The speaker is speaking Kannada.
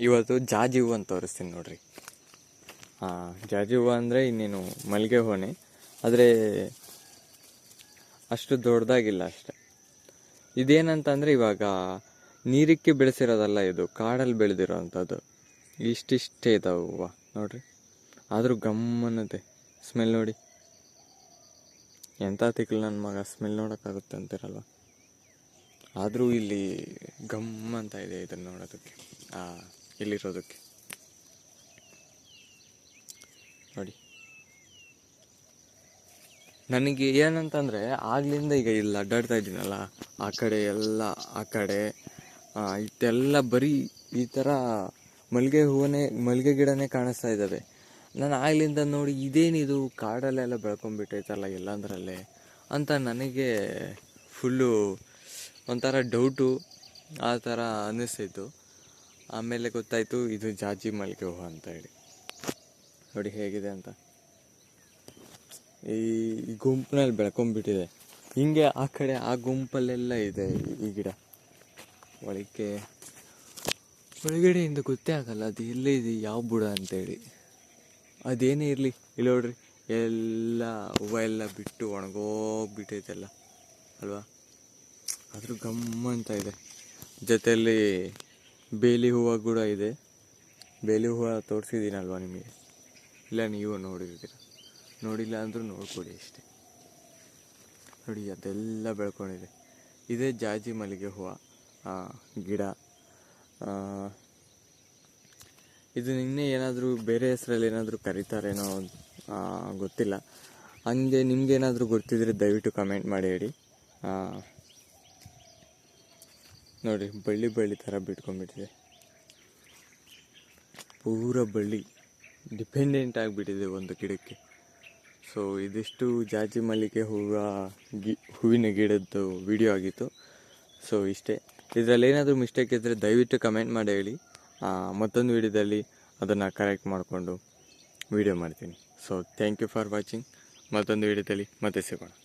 ಇವತ್ತು ಜಾಜಿ ಹೂವು ಅಂತ ತೋರಿಸ್ತೀನಿ ನೋಡ್ರಿ. ಹಾಂ ಜಾಜಿ ಹೂವು ಅಂದರೆ ಇನ್ನೇನು ಮಲ್ಲಿಗೆ ಹೂವನೆ. ಆದರೆ ಅಷ್ಟು ದೊಡ್ಡದಾಗಿಲ್ಲ ಅಷ್ಟೆ. ಇದೇನಂತಂದರೆ ಇವಾಗ ನೀರಿಕ್ಕೆ ಬೆಳೆಸಿರೋದಲ್ಲ ಇದು, ಕಾಡಲ್ಲಿ ಬೆಳೆದಿರೋ ಅಂಥದ್ದು ಇಷ್ಟಿಷ್ಟೇ ಇದಾವೆ ಹೂವು ನೋಡ್ರಿ. ಆದರೂ ಗಮ್ಮನತೆ ಸ್ಮೆಲ್ ನೋಡಿ. ಎಂಥ ತಿಕ್ಲು ನನ್ನ ಮಗ ಸ್ಮೆಲ್ ನೋಡೋಕ್ಕಾಗುತ್ತೆ ಅಂತಿರಲ್ವ? ಆದರೂ ಇಲ್ಲಿ ಗಮ್ ಅಂತ ಇದೆ ಇದನ್ನು ನೋಡೋದಕ್ಕೆ. ಆ. ಇಲ್ಲಿರೋದಕ್ಕೆ. ನೋಡಿ. ನನಗೆ ಏನಂತಂದರೆ, ಆಗಲಿಂದ ಈಗ ಇಲ್ಲಿ, ಅಡ್ಡಾಡ್ತಾ ಇದ್ದೀನಲ್ಲ, ಆ ಕಡೆ ಎಲ್ಲ, ಆ ಕಡೆ ಇದೆಲ್ಲ ಬರೀ ಈ ಥರ ಮಲ್ಲಿಗೆ ಹೂವನೇ ಮಲ್ಲಿಗೆ ಗಿಡನೇ ಕಾಣಿಸ್ತಾ ಇದ್ದಾವೆ. ನಾನು ಆಗಲಿಂದ ನೋಡಿ ಇದೇನಿದು ಕಾಡಲ್ಲೆಲ್ಲ ಬೆಳ್ಕೊಂಡ್ಬಿಟ್ಟೈತಲ್ಲ ಎಲ್ಲಂದ್ರಲ್ಲೇ ಅಂತ ನನಗೆ ಫುಲ್ಲು ಒಂಥರ ಡೌಟು ಆ ಥರ ಅನ್ನಿಸ್ತಿತ್ತು ಆಮೇಲೆ ಗೊತ್ತಾಯಿತು ಇದು ಜಾಜಿ ಮಲ್ಲಿಗೆ ಹೂವು ಅಂತ ಹೇಳಿ. ನೋಡಿ ಹೇಗಿದೆ ಅಂತ. ಈ ಗುಂಪಿನಲ್ಲಿ ಬೆಳ್ಕೊಂಬಿಟ್ಟಿದೆ. ಹಿಂಗೆ ಆ ಕಡೆ, ಆ ಗುಂಪಲ್ಲೆಲ್ಲ ಇದೆ ಈ- ಈ ಗಿಡ. ಒಳಗೆ ಒಳಗಡೆಯಿಂದ ಗೊತ್ತೇ ಆಗಲ್ಲ, ಅದು ಎಲ್ಲೇ ಇದೆ, ಯಾವ ಬುಡ ಅಂತೇಳಿ. ಅದೇನೇ ಇರಲಿ, ಇಲ್ಲಿ ನೋಡ್ರಿ, ಎಲ್ಲ ಹೂವು ಎಲ್ಲ ಬಿಟ್ಟು ಒಣಗೋಗ್ಬಿಟ್ಟೈತೆಲ್ಲ, ಅಲ್ವಾ? ಆದರೂ ಗಮ್ಮಂತ ಇದೆ. ಜೊತೆಯಲ್ಲಿ ಬೇಲಿ ಹೂವು ಕೂಡ ಇದೆ. ಬೇಲಿ ಹೂವು ತೋರಿಸಿದ್ದೀನಲ್ವಾ ನಿಮಗೆ? ಇಲ್ಲ, ನೀವು ನೋಡಿರ್ತೀರ? ನೋಡಿಲ್ಲ ಅಂದರೂ ನೋಡ್ಕೊಡಿ ಅಷ್ಟೇ. ನೋಡಿ, ಅದೆಲ್ಲ ಬೆಳ್ಕೊಂಡಿದೆ. ಇದೇ ಜಾಜಿ ಮಲ್ಲಿಗೆ ಹೂವು ಗಿಡ. ಇದು ನಿನ್ನೆ ಏನಾದರೂ ಬೇರೆ ಹೆಸರಲ್ಲಿ ಏನಾದರೂ ಕರೀತಾರೇನೋ ಗೊತ್ತಿಲ್ಲ. ಹಂಗೆ ನಿಮಗೇನಾದರೂ ಗೊತ್ತಿದ್ದರೆ ದಯವಿಟ್ಟು ಕಮೆಂಟ್ ಮಾಡಿ ಹೇಳಿ. ನೋಡಿ, ಬಳ್ಳಿ ಬಳ್ಳಿ ಥರ ಬಿಟ್ಕೊಂಡ್ಬಿಟ್ಟಿದೆ. ಪೂರ ಬಳ್ಳಿ ಡಿಪೆಂಡೆಂಟ್ ಆಗಿಬಿಟ್ಟಿದೆ ಒಂದು ಗಿಡಕ್ಕೆ. ಸೊ ಇದಿಷ್ಟು ಜಾಜಿ ಮಲ್ಲಿಗೆ ಹೂವು, ಗಿ, ಹೂವಿನ ಗಿಡದ್ದು ವಿಡಿಯೋ ಆಗಿತ್ತು. ಸೊ ಇಷ್ಟೇ. ಇದರಲ್ಲಿ ಏನಾದರೂ ಮಿಸ್ಟೇಕ್ ಇದ್ದರೆ ದಯವಿಟ್ಟು ಕಮೆಂಟ್ ಮಾಡಿ ಹೇಳಿ. ಮತ್ತೊಂದು ವಿಡಿಯೋದಲ್ಲಿ ಅದನ್ನು ಕರೆಕ್ಟ್ ಮಾಡಿಕೊಂಡು ವಿಡಿಯೋ ಮಾಡ್ತೀನಿ. So thank you for watching ಮತ್ತೊಂದು ವಿಡಿಯೋದಲ್ಲಿ ಮತ್ತೆ ಸಿಗೋಣ.